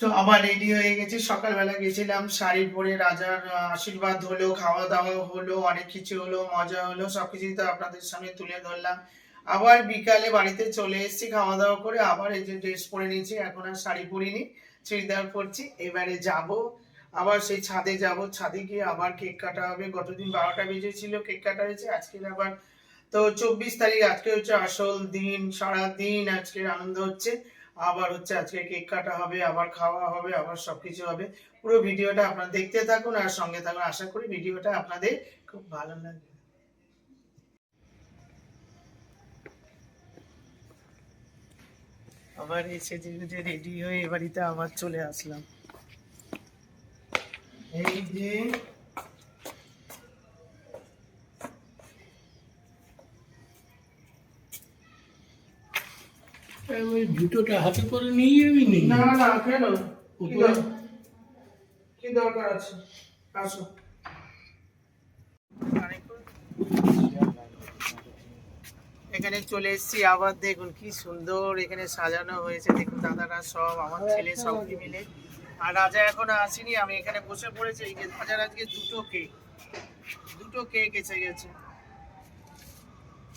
তো আবার রেডি হয়ে গেছি। সকালবেলা গেছিলাম, শাড়ি পরে রাজার আশীর্বাদ হলো খাওয়া দাওয়া হলো, অনেক কিছু হলো, মজা হলো, সবকিছুই তো আপনাদের সামনে তুলে ধরলাম। আবার বিকালে বাড়িতে চলে এসেছি খাওয়া দাওয়া করে আবার এই যে ড্রেস পরে নিয়েছি, এখন আর শাড়ি পরিনি, চুড়িদার পরছি, এবারে যাব। আবার সেই ছাদে যাব, ছাদে গিয়ে আবার কেক কাটা হবে। গতদিন বারোটা বেজেছিল কেক কাটা হয়েছে আজকে আবার তো চব্বিশ তারিখ, আজকে হচ্ছে আসল দিন, সারা দিন আজকের আনন্দ হচ্ছে। আবার হচ্ছে আজকে কেক কাটা হবে, আবার খাওয়া হবে, আবার সবকিছু হবে। পুরো ভিডিওটা আপনারা দেখতে থাকুন আর সঙ্গে থাকুন। আশা করি ভিডিওটা আপনাদের খুব ভালো লাগবে। আবার এসে যে রেডি হয়ে এ বাড়িতে আবার চলে আসলাম। এই যে ওই জুতোটা হাতে করে নিয়ে যাবি নি না না কেন কি উপরে? কি দরকার? আছে? আসো। এখানে চলে এসেছি আবার দেখুন কি সুন্দর এখানে সাজানো হয়েছে। দেখুন দাদারা সব আমার ছেলে সব মিলে। আর রাজা এখনও আসেনি আমি এখানে বসে পড়েছি। এই যে রাজার আজকে দুটো কেক দুটো কেক এসে গেছে।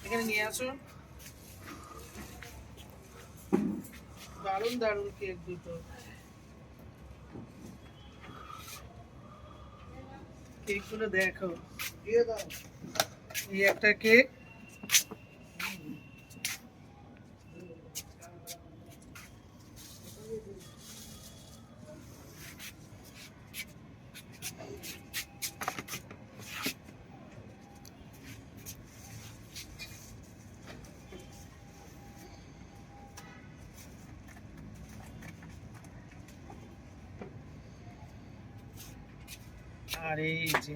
এখানে নিয়ে আসো দারুণ দারুণ কেক দুটো। কেকগুলো দেখো। এই একটা কেক আর এই যে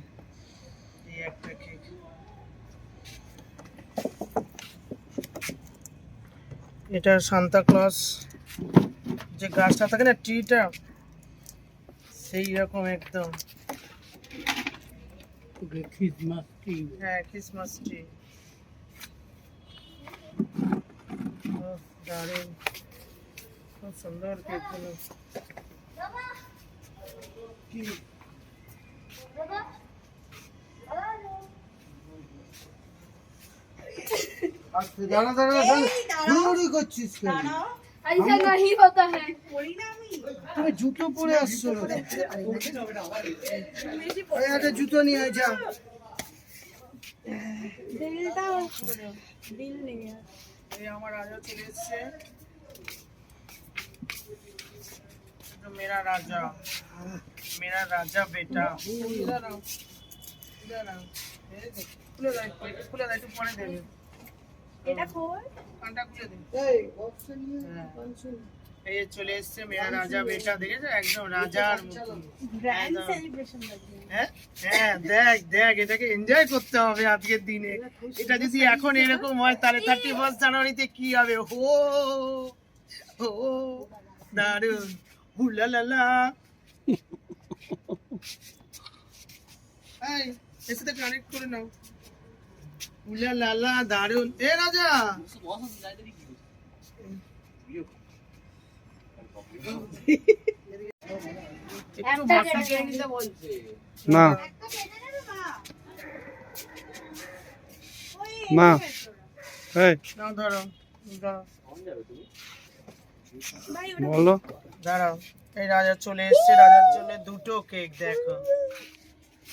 এই একটা কেক এটা সান্তা ক্লজ যে গাছটা থাকে না ট্রিটা সেই রকম একদম ট্রি হ্যাঁ ক্রিসমাস ট্রি দারুণ। খুব সুন্দর কেকগুলো কি দাঁড়া দাঁড়া দাঁড়া দৌড়ি করছিস কেন ऐसा नहीं होता है তুমি জুতো পরে আসছো এই একটা জুতো নিয়ে আয়, যা दिलता दिल नहीं है এই আমার রাজা চলে এসছে তো মেরা রাজা মেরা রাজা বেটা ইধর আও, ইধর এটা খোল। কানটা খুলে দে এই নিয়ে হ্যাঁ। এই যে চলে এসছে মেরা রাজা বেটা দেখেছ? একদম রাজার গ্র্যান্ড সেলিব্রেশন হ্যাঁ? হ্যাঁ দেখ দেখ এটাকে এনজয় করতে হবে আজকের দিনে। এটা যদি এখন এরকম হয় তাহলে থার্টি ফার্স্ট জানুয়ারিতে কি হবে? হো হো দারুণ হুলালালা। এই এর সাথে কানেক্ট করে নাও। দারুণ এ রাজা! এই। ধরো বলো। দাঁড়াও এই রাজা চলে এসছে রাজার জন্য দুটো কেক দেখো।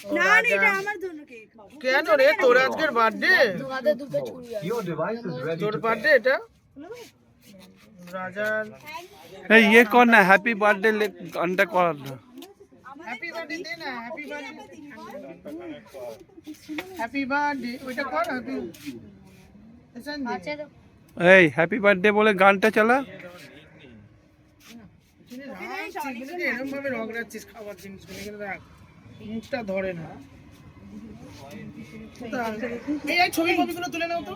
না না রাজা- এটা আমার জন্য কেক কেন রে তোর আজকের বার্থডে তোমাদের দুটো চুড়ি আছে তোর বার্থডে এটা রাজার এই ইয়ে কর না হ্যাপি বার্থডে গানটা কর না হ্যাপি বার্থডে দে না হ্যাপি বার্থডে হ্যাপি বার্থডে ওইটা কর হ্যাপি আচ্ছা তো এই হ্যাপি বার্থডে বলে গানটা চালা এরকম ভাবে রগড়াচ্ছিস খাবার জিনিসগুলো এখানে রাখ মুখটা ধরে না। এই এই ছবি ফবিগুলো তুলে নাও তো।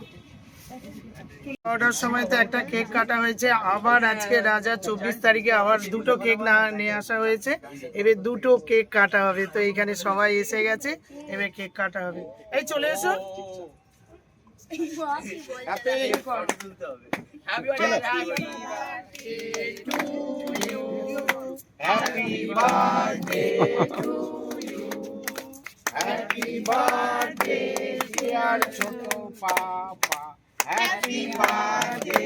বারোটার সময় তো একটা কেক কাটা হয়েছে। আবার আজকে রাজা চব্বিশ তারিখে আবার দুটো কেক না নিয়ে আসা হয়েছে। এবার দুটো কেক কাটা হবে। তো এখানে সবাই এসে গেছে এবার কেক কাটা হবে। এই চলে এসো। Happy birthday to you. Happy birthday to you happy birthday dear ছোট পাপা happy birthday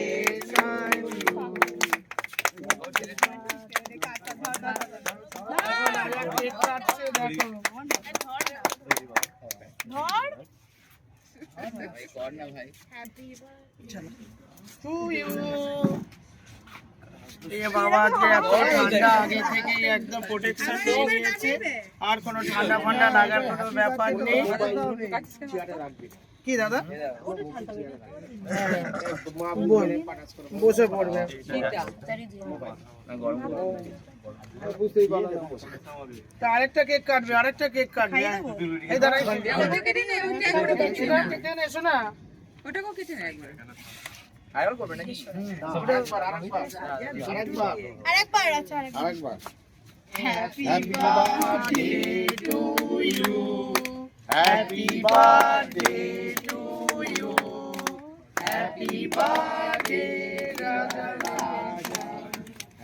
to you cake কাটছে দেখো টু ইউ এ বাবা আজকে এত ঠান্ডা আগে থেকে একদম প্রোটেকশন দিয়ে নিয়েছে আর কোনো ঠান্ডা ফান্ডা লাগার কোনো ব্যাপার নেই। কি দাদা? বসে পড়বে। তা আরেকটা কেক কাটবে আরেকটা কেক কাটবে। এই দাঁড়াই কেটে নে, এসো না আরেকবার আচ্ছা আরেকবার আরেকবার Happy birthday to you. Happy birthday to you. Happy birthday, Raja Raja.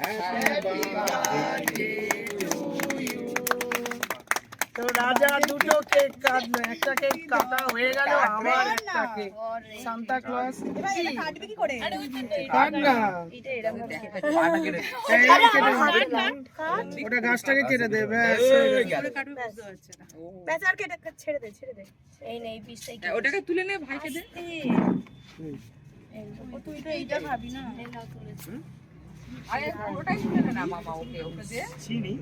Happy birthday to you. তো রাজা দুটো কেক কাটবে একটা কেক কাটা হয়ে গেল আবার একটা কেক সান্তা ক্লজ কাটবে কি করে? কাট না। এটা এরকম কেটে। দে। ওটা গাছটাকে কেটে। দেবে কেটে। ছেড়ে দে ছেড়ে দে। এই নেই পিসটাই ওটাকে তুলে নে ভাইকে দে। তুই তো এইটা ভাবি না। আরে ওটাই তুলে না মামা ওকে ওকে দে। চিনি?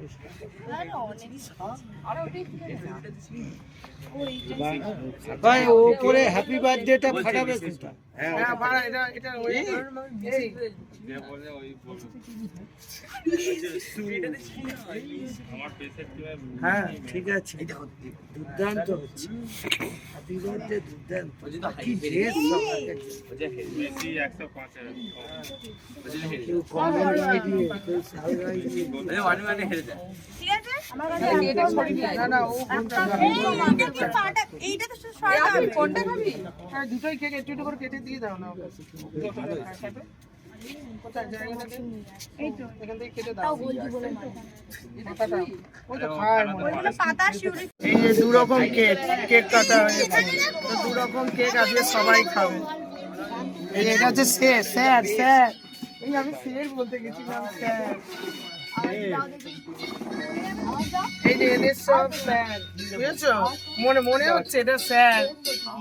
আরে ওটাই তুলে নে ভাই ও করে হ্যাপি বার্থডেটা ফাটাবে কোনটা? হ্যাঁ বাড়া এটা এটা ওই এই। হ্যাঁ ঠিক আছে। দুর্দান্ত হচ্ছে। হ্যাপি বার্থডে দুর্দান্ত। কি ড্রেস আছে। দুটোই কেক একটু একটু করে কেটে দিয়ে দাও না ওকে কোথায় জায়গাটা দে এই যে রকম কেক কেক কাটা হয়েছে দু রকম কেক আজকে সবাই খাবে। এটা হচ্ছে স্যার স্যার। এই আমি স্যার বলতে গেছিলাম স্যার। এদের মনে মনে হচ্ছে এটা স্যার।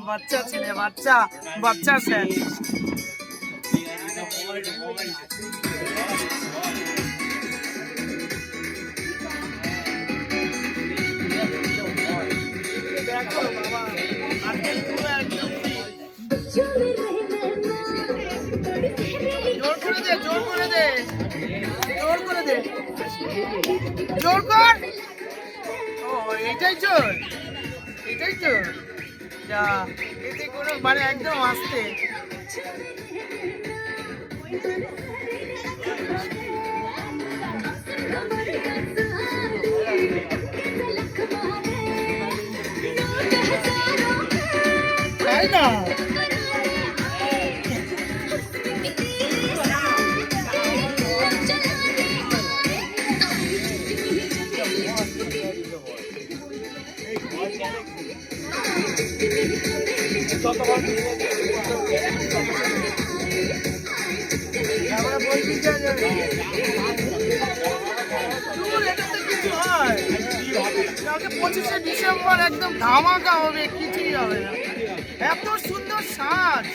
বাচ্চা ছেলে, বাচ্চা বাচ্চা স্যার। জোর জোর করে দে। জোর করে দে। জোর কর। ও এটাই জোর। এটাই জোর। যা, এতে কোনো মানে একদম আস্তে। তাই না। পঁচিশে ডিসেম্বর একদম ধামাকা হবে কিছুই হবে না এত সুন্দর সাজ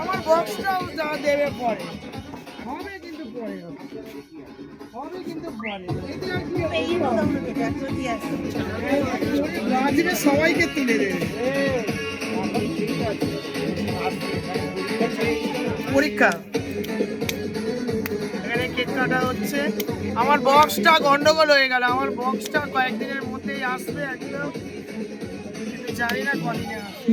আমার বক্সটাও যা দেবে পরে হবে কিন্তু পরে হবে। কিন্তু সবাইকে তুলে দেবে পরীক্ষা। এখানে কেক কাটা হচ্ছে। আমার বক্সটা গন্ডগোল হয়ে গেল। আমার বক্সটা কয়েকদিনের মধ্যেই আসবে একদম। জানি না কদিনে আসবে।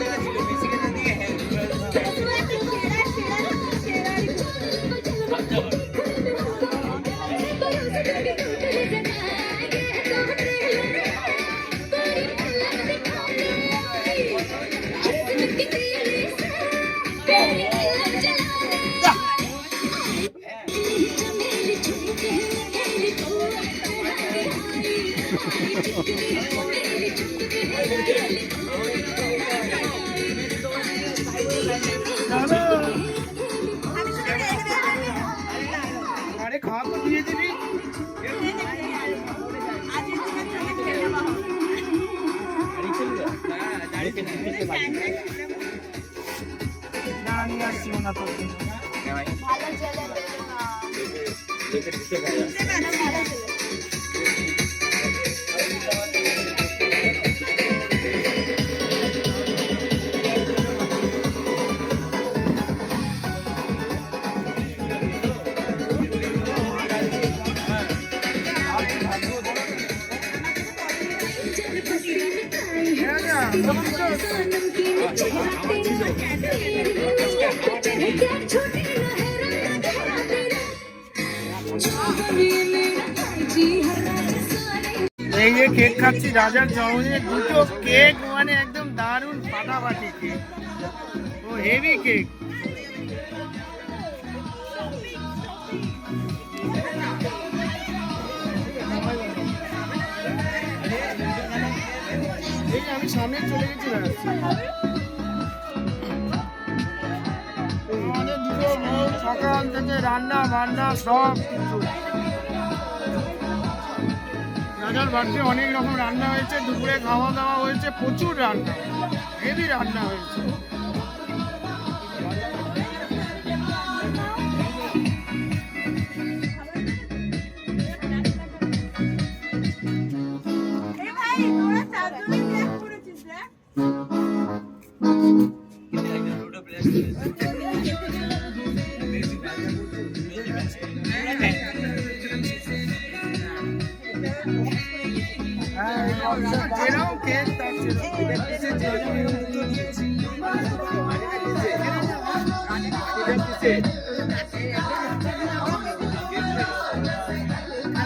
すいません。খাচ্ছি রাজার জন্মদিনে দুটো কেক মানে একদম দারুণ ফাটাফাটি কেক। ও হেভি কেক। আমি সামনে চলে গেছি আমাদের দুটো সকাল থেকে রান্না বান্না সব কিছু। রাজার বাড়িতে অনেক রকম রান্না হয়েছে, দুপুরে খাওয়া দাওয়া হয়েছে, প্রচুর রান্না হেভি রান্না হয়েছে।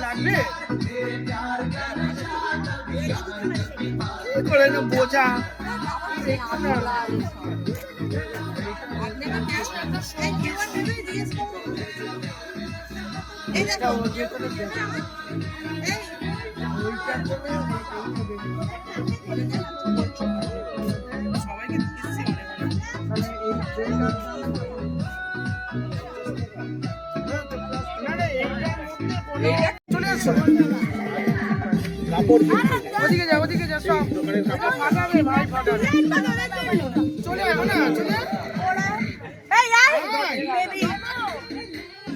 লাগবে? কি করে না বোঝা এই ওদিকে যা ওদিকে যা সব ফাটাবে ভাই ফাটাবে এই বাবা, এই বাবা। চলে আসো না চলে এই, আয়, আয়। baby।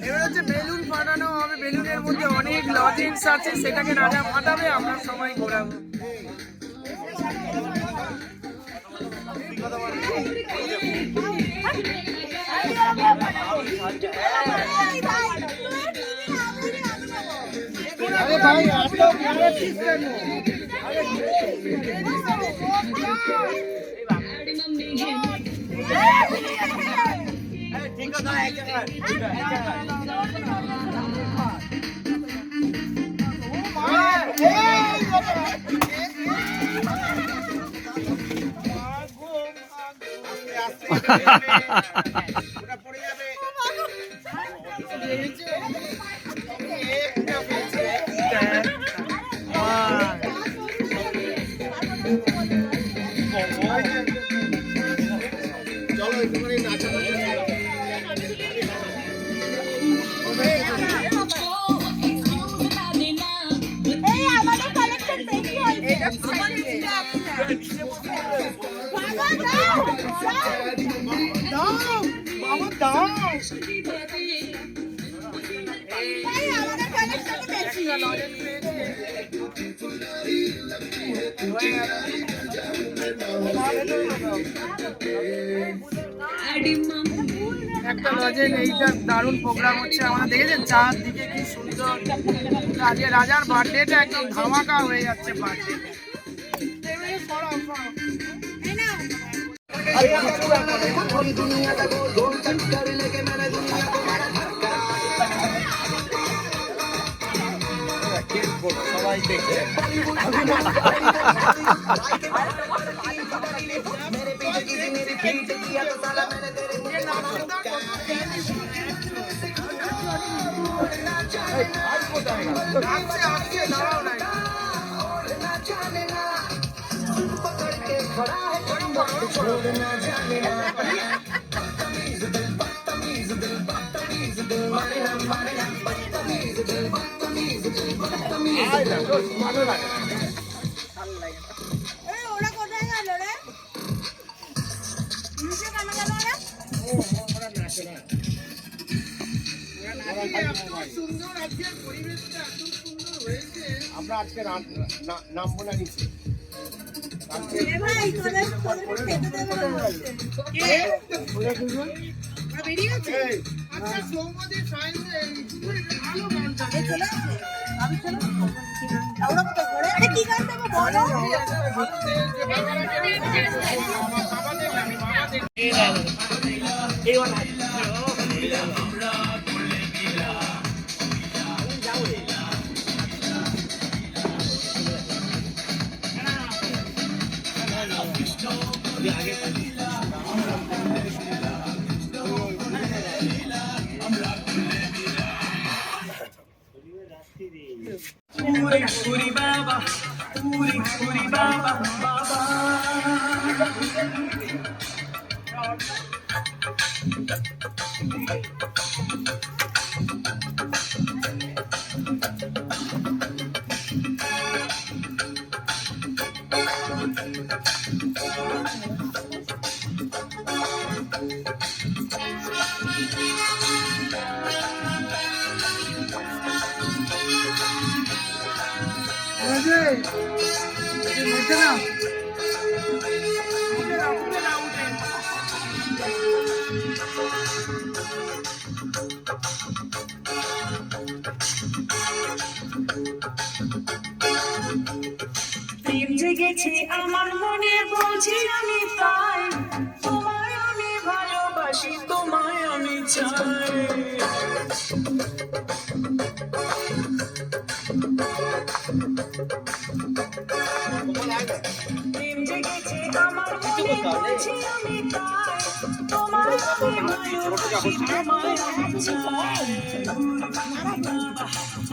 এবার হচ্ছে বেলুন ফাটানো হবে বেলুনের মধ্যে অনেক লজেন্স আছে সেটাকে রাজা ফাটাবে আমরা সবাই ঘোরাবো ভাই বড় কেন এই আমাদের কালেকশন দেখি হয়েছে বাবা দাও আমাদের কালেকশন দেখি একটা লজেন এইটা দারুণ প্রোগ্রাম হচ্ছে। আমরা দেখেছেন চারদিকে কি সুন্দর আজকে রাজার বার্থডেটা একদম ধামাকা হয়ে যাচ্ছে বার্থডে बदतमीज दिल बदतमीज दिल मारे हम मारे हम बदतमीज दिल बदतमीज আমরা আজকে নামবো না নিচে। ভাই তোদের খেতে দেবে? বেরিয়ে গেছে আচ্ছা সৌমদীপ সাইন্সে ভালো গানটা চলে আসছে আমি চলে ওরা কোথায় করে আরে কি গান দেবো বলো? Puri Puri Baba, Puri Puri Baba, Baba.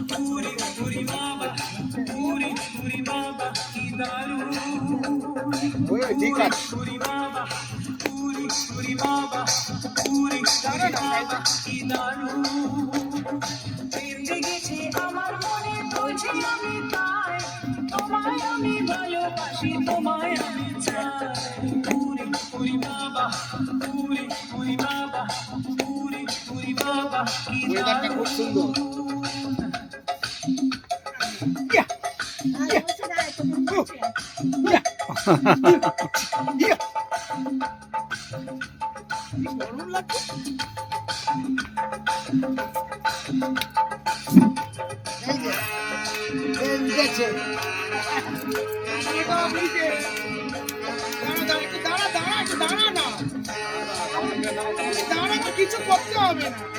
Puri পুরি বাবা পুরি পুরি বাবা কি ওই ঠিক আছে পুরি বাবা পুরি পুরি বাবা পুরি ওয়েদারটা খুব সুন্দর কিছু করতে হবে না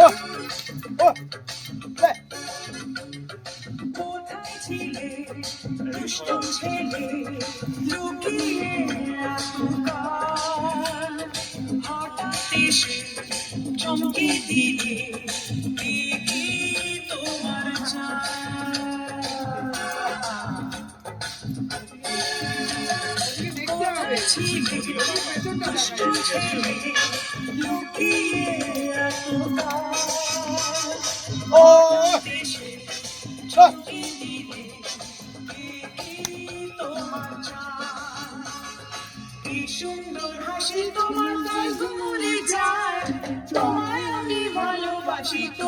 একটু সুন্দর হাসি তোমার কাল ঘুরে যায় তোমায় আমি ভালোবাসি তোমায়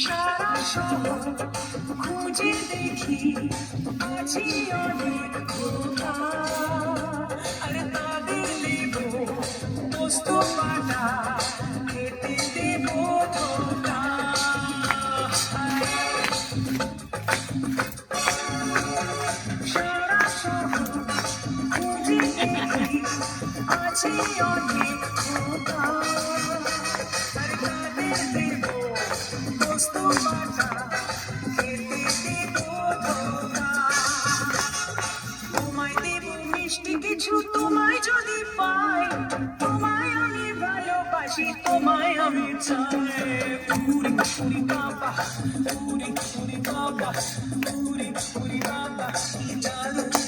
সারা শহর খুঁজে দেখি আছি অনেক মিষ্টি কিছু, তোমায় যদি পাই, তোমায় আমি ভালোবাসি, তোমায় আমি চাই। পুরি পুরি বাবা, পুরি পুরি বাবা, পুরি পুরি বাবা, কি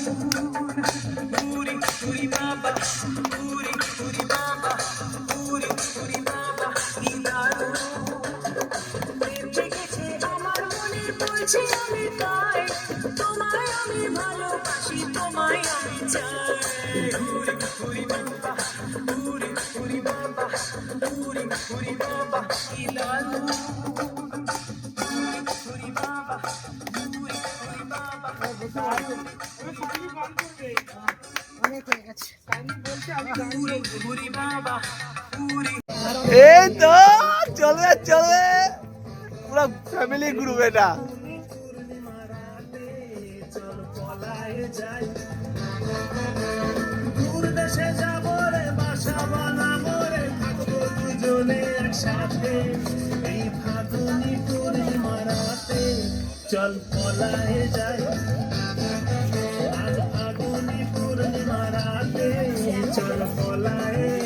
দূর দেশে যাব রে, বাসা বানাবো রে, থাকব দুজনে একসাথে। এই ফাগুনি পূর্ণিমা রাতে চল পলায় যাই। আজ ফাগুনি পূর্ণিমা মারাতে চল পলায়ে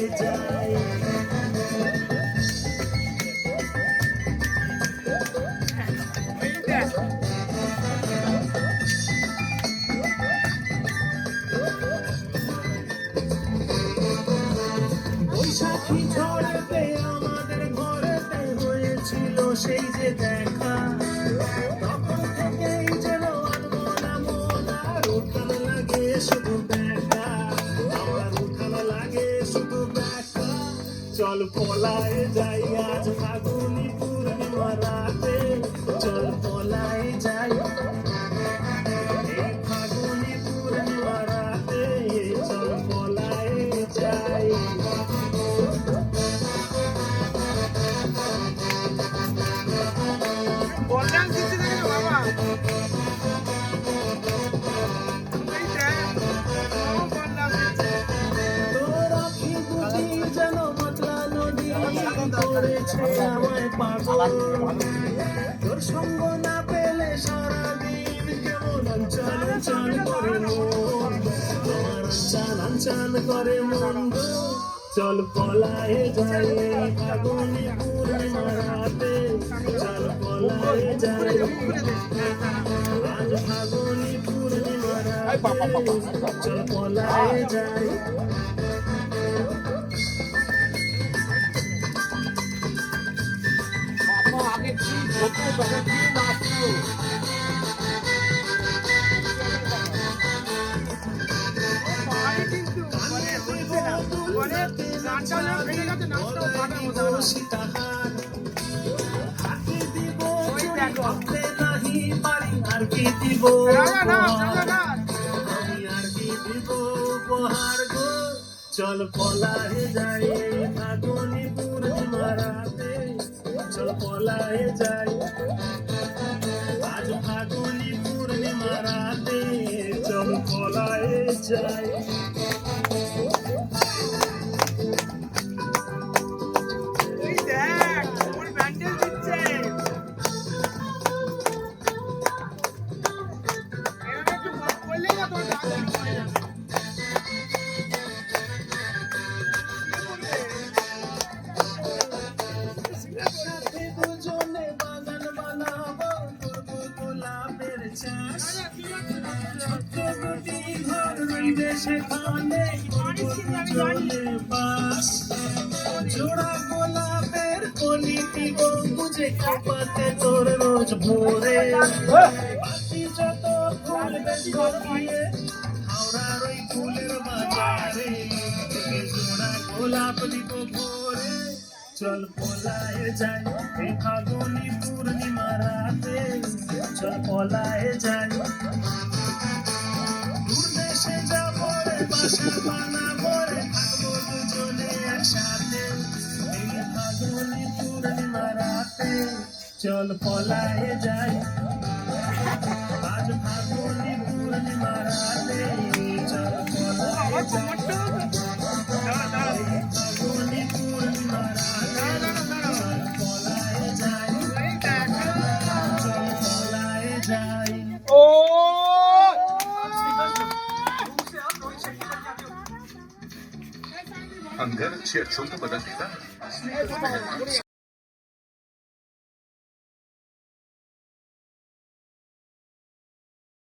চল পলায় যাই আজ ফাগুনি পূর্ণিমা রাতে। চল পলায় যাই করেছে আমায় পাগল তোর সঙ্গ না পেলে সারাদিন আনচান করে মন আনচান আনচান করে মন চল পলায়ে এই ফাগুনি পূর্ণিমা রাতে চল পলায়ে যাই আজ ফাগুনি পূর্ণিমা রাতে চল, পলায়ে যাই। চল পলায়ে যাই ফাগুনি পূর্ণিমা রাতে চল পলায় যাই আজ ফাগুনি পূর্ণিমা রাতে চল পলায় যাই যাই এই ফাগুনি পূর্ণিমা রাতে চল পলায়ে যাই দেশে যাব রে, বাসা বানাবো রে, থাকব দুজনে একসাথে। এই ফাগুনি পূর্ণিমা রাতে চল পলায়ে যাই আজ ফাগুনি পূর্ণিমা রাতে চল পলায়ে যাই ফাগুনি se achou para dar